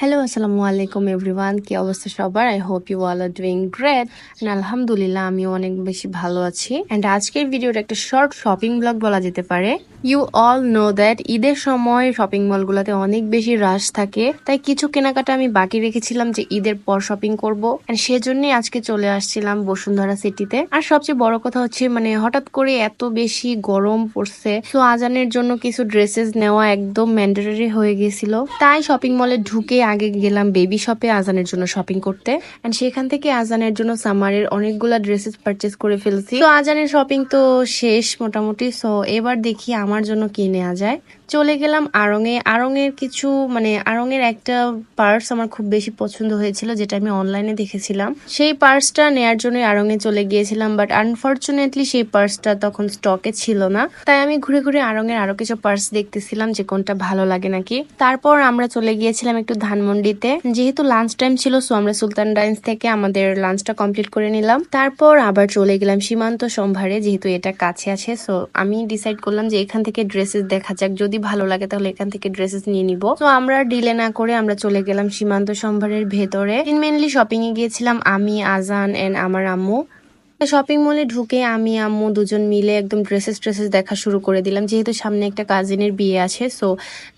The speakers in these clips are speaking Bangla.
হ্যালো আসসালামু আলাইকুম এভরিওয়ান কি অবস্থা সবার? I hope you all are doing great আলহামদুলিল্লাহ আমিও অনেক বেশি ভালো আছি। অ্যান্ড আজকের ভিডিওটা একটা শর্ট শপিং ব্লগ বলা যেতে পারে। ইউ অল নো দ্যাট ঈদের সময় শপিং মলগুলোতে অনেক বেশি রাশ থাকে। তাই কিছু কেনাকাটা আমি বাকি রেখেছিলাম যে ঈদের পর শপিং করব। অ্যান্ড সেজন্যই আজকে চলে আসছিলাম বসুন্ধরা সিটিতে আর সবচেয়ে বড় কথা হচ্ছে মানে হঠাৎ করে এত বেশি গরম পড়ছে। তো আজানের জন্য কিছু ড্রেসেস নেওয়া একদম ম্যান্ডেটরি হয়ে গেছিল। তাই শপিং মলে ঢুকে আগে গেলাম বেবি শপে আজানের জন্য শপিং করতে। এন্ড সেখান থেকে আজানের জন্য সামারের অনেকগুলা ড্রেসেস পারচেস করে ফেলছি। তো আজানের শপিং তো শেষ মোটামুটি সো এবার দেখি আমার জন্য কি নেওয়া যায়। চলে গেলাম আড়ংয়ে আড়ংয়ের কিছু মানে আড়ংয়ের একটা পার্স আমার খুব বেশি পছন্দ হয়েছিল, যেটা আমি অনলাইনে দেখেছিলাম। সেই পার্সটা নেয়ার জন্য আড়ংয়ে চলে গিয়েছিলাম বাট আনফর্চুনেটলি সেই পার্সটা তখন স্টকে ছিল না। তাই আমি ঘুরে ঘুরে আড়ংয়ের আরও কিছু পার্স দেখতেছিলাম যে কোনটা ভালো লাগে নাকি। তারপর আমরা চলে গিয়েছিলাম একটু ধানমন্ডিতে। যেহেতু লাঞ্চ টাইম ছিল সো আমরা সুলতান ডাইন্স থেকে আমাদের লাঞ্চটা কমপ্লিট করে নিলাম। তারপর আবার চলে গেলাম সীমান্ত সম্ভারে, যেহেতু এটা কাছে আছে সো আমি ডিসাইড করলাম যে এখান থেকে ড্রেসেস দেখা যাক। যদি ভালো লাগে, তাহলে এখান থেকে ড্রেসেস নিয়ে নিব। তো আমরা ডিলে না করে আমরা চলে গেলাম সীমান্ত সম্ভারের ভেতরে। মেনলি শপিং এ গিয়েছিলাম আমি, আজান এন্ড আমার আম্মু। শপিং মলে ঢুকে আমি, আম্মু দুজন মিলে একদম ড্রেসেস ট্রেসেস দেখা শুরু করে দিলাম। যেহেতু সামনে একটা কাজিনের বিয়ে আছে সো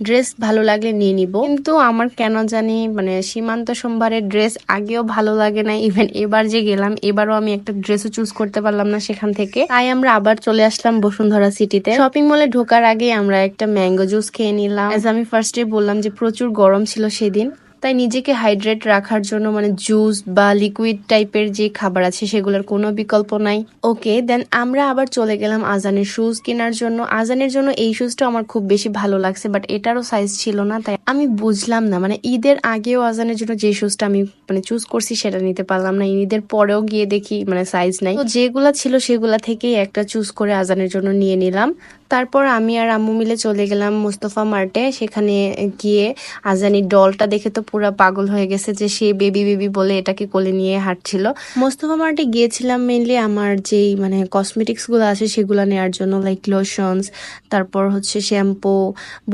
ড্রেস ভালো লাগলে নিয়ে নিব। কিন্তু আমার কেন জানি মানে সীমান্ত সোমবারের ড্রেস আগেও ভালো লাগে না ইভেন এবার যে গেলাম, এবারও আমি একটা ড্রেসও চুজ করতে পারলাম না সেখান থেকে। তাই আমরা আবার চলে আসলাম বসুন্ধরা সিটিতে শপিং মলে ঢোকার আগে আমরা একটা ম্যাঙ্গো জুস খেয়ে নিলাম। আমি ফার্স্টে বললাম যে প্রচুর গরম ছিল সেদিন। তাই নিজেকে হাইড্রেট রাখার জন্য মানে জুস বা লিকুইড টাইপের যে খাবার আছে সেগুলোর কোনো বিকল্প নাই। ওকে দেন আমরা আবার চলে গেলাম আজানের শুজ কেনার জন্য। আজানের জন্য এই শুজটা আমার খুব বেশি ভালো লাগছে বাট এটারও সাইজ ছিল না, তাই আমি বুঝলাম না। মানে ঈদের আগেও আজানের জন্য যে শুজটা আমি মানে চুজ করছি সেটা নিতে পারলাম না। ঈদের পরেও গিয়ে দেখি মানে সাইজ নাই। তো যেগুলা ছিল সেগুলা থেকেই একটা চুজ করে আজানের জন্য নিয়ে নিলাম। তারপর আমি আর আম্মু মিলে চলে গেলাম মুস্তফা মার্টে। সেখানে গিয়ে আজানির ডলটা দেখে তো পুরো পাগল হয়ে গেছে যে সে বেবি বেবি বলে এটাকে কোলে নিয়ে হাঁটছিল। মোস্তফা মার্টে গিয়েছিলাম মেনলি আমার যেই মানে কসমেটিক্সগুলো আছে সেগুলো নেওয়ার জন্য লাইক লোশনস তারপর হচ্ছে শ্যাম্পু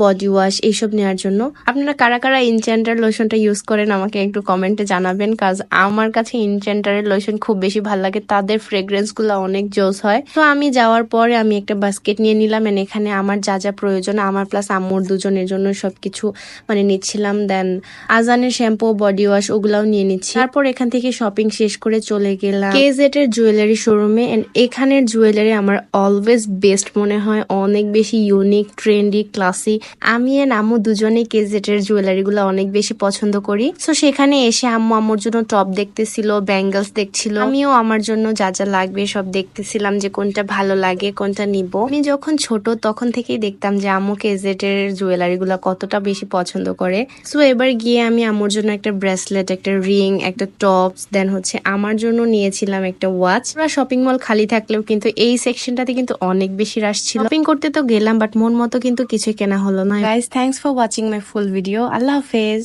বডি ওয়াশ এইসব নেওয়ার জন্য। আপনারা কারা কারা ইনচেন্টার লোশনটা ইউজ করেন আমাকে একটু কমেন্টে জানাবেন কাজ আমার কাছে ইনচেন্টারের লোশন খুব বেশি ভালো লাগে, তাদের ফ্রেগ্রেন্সগুলো অনেক জোস হয়। তো আমি যাওয়ার পরে আমি একটা বাস্কেট নিয়ে নিলাম এন্ড এখানে আমার যা যা প্রয়োজন, আমার প্লাস আম্মুর দুজনের জন্য সবকিছু মানে নিচ্ছিলাম দেন আজানের শ্যাম্পু, বডি ওয়াশ ওগুলাও নিয়ে নিচ্ছি। তারপর এখান থেকে শপিং শেষ করে চলে গেলাম। কেজেট এর জুয়েলারি শোরুমে এন্ড এখানের জুয়েলারি আমার অলওয়েজ বেস্ট মনে হয়। অনেক বেশি ইউনিক ট্রেন্ডি ক্লাসি আমি এন্ড আম্মু দুজনেই কেজেট এর জুয়েলারি গুলো অনেক বেশি পছন্দ করি। সো সেখানে এসে আম্মু আম্মুর জন্য টপ দেখতেছিল ব্যাঙ্গলস দেখছিল। আমিও আমার জন্য যা যা লাগবে সব দেখতেছিলাম যে কোনটা ভালো লাগে, কোনটা নিব। আমি যখন ছোট তখন থেকেই দেখতাম যে আম্মু কেজেট এর জুয়েলারি গুলো কতটা বেশি পছন্দ করে। সো এবার গিয়ে আমি আমার জন্য একটা ব্রেসলেট একটা রিং একটা টপস দেন হচ্ছে আমার জন্য নিয়েছিলাম একটা ওয়াচ আমরা শপিং মল খালি থাকলেও কিন্তু এই সেকশনটাতে কিন্তু অনেক বেশি রাশ ছিল। শপিং করতে তো গেলাম বাট মন মতো কিন্তু কিছু কেনা হলো না। Guys thanks for watching my full video আল্লাহ হাফেজ।